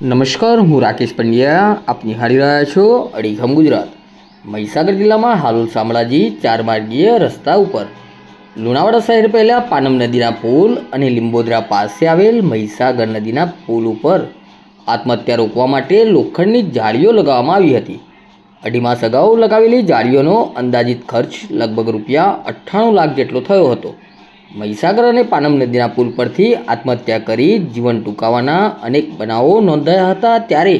નમસ્કાર, હું રાકેશ પંડ્યા. આપ નિહાળી રહ્યા છો અડીખમ ગુજરાત. મહીસાગર જિલ્લામાં હાલોલ શામળાજી ચાર માર્ગીય રસ્તા ઉપર. લુણાવાડા શહેર પહેલાં પાનમ નદીના પુલ અને લીંબોદરા પાસે આવેલ મહીસાગર નદીના પુલ ઉપર આત્મહત્યા રોકવા માટે લોખંડની જાળીઓ લગાવવામાં આવી હતી. અઢી માસ અગાઉ લગાવેલી જાળીઓનો અંદાજિત ખર્ચ લગભગ રૂપિયા અઠ્ઠાણું લાખ જેટલો થયો હતો. મહીસાગર અને પાનમ નદીના પુલ પરથી આત્મહત્યા કરી જીવન ટૂંકાવાના અનેક બનાવો નોંધાયા હતા ત્યારે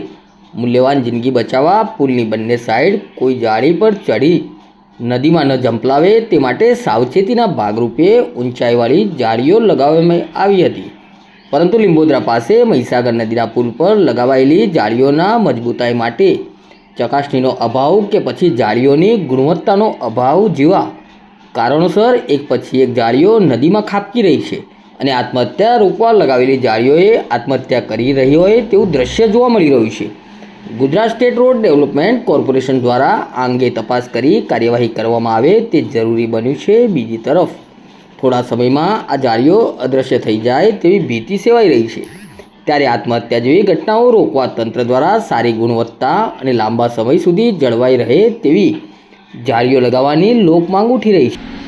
મૂલ્યવાન જિંદગી બચાવવા પુલની બંને સાઈડ કોઈ જાળી પર ચડી નદીમાં ન જંપલાવે તે માટે સાવચેતીના ભાગરૂપે ઊંચાઈવાળી જાળીઓ લગાવવામાં આવી હતી. પરંતુ લીંબોદરા પાસે મહીસાગર નદીના પુલ પર લગાવાયેલી જાળીઓના મજબૂતાઈ માટે ચકાસણીનો અભાવ કે પછી જાળીઓની ગુણવત્તાનો અભાવ જેવા કારણોસર એક પછી એક જાળીઓ નદીમાં ખાબકી રહી છે અને આત્મહત્યા રોકવા લગાવેલી જાળીઓએ આત્મહત્યા કરી રહી હોય તેવું દ્રશ્ય જોવા મળી રહ્યું છે. Gujarat state road development corporation દ્વારા આ અંગે તપાસ કરી કાર્યવાહી કરવામાં આવે તે જરૂરી બન્યું છે બીજી તરફ. થોડા સમયમાં આ જાળીઓ અદૃશ્ય થઈ જાય તેવી ભીતિ સેવાઈ રહી છે. ત્યારે આત્મહત્યા જેવી ઘટનાઓ રોકવા તંત્ર દ્વારા સારી ગુણવત્તા અને લાંબા સમય સુધી જળવાઈ રહે તેવી જાળીઓ લગાવવાની લોક માંગ ઉઠી રહી છે.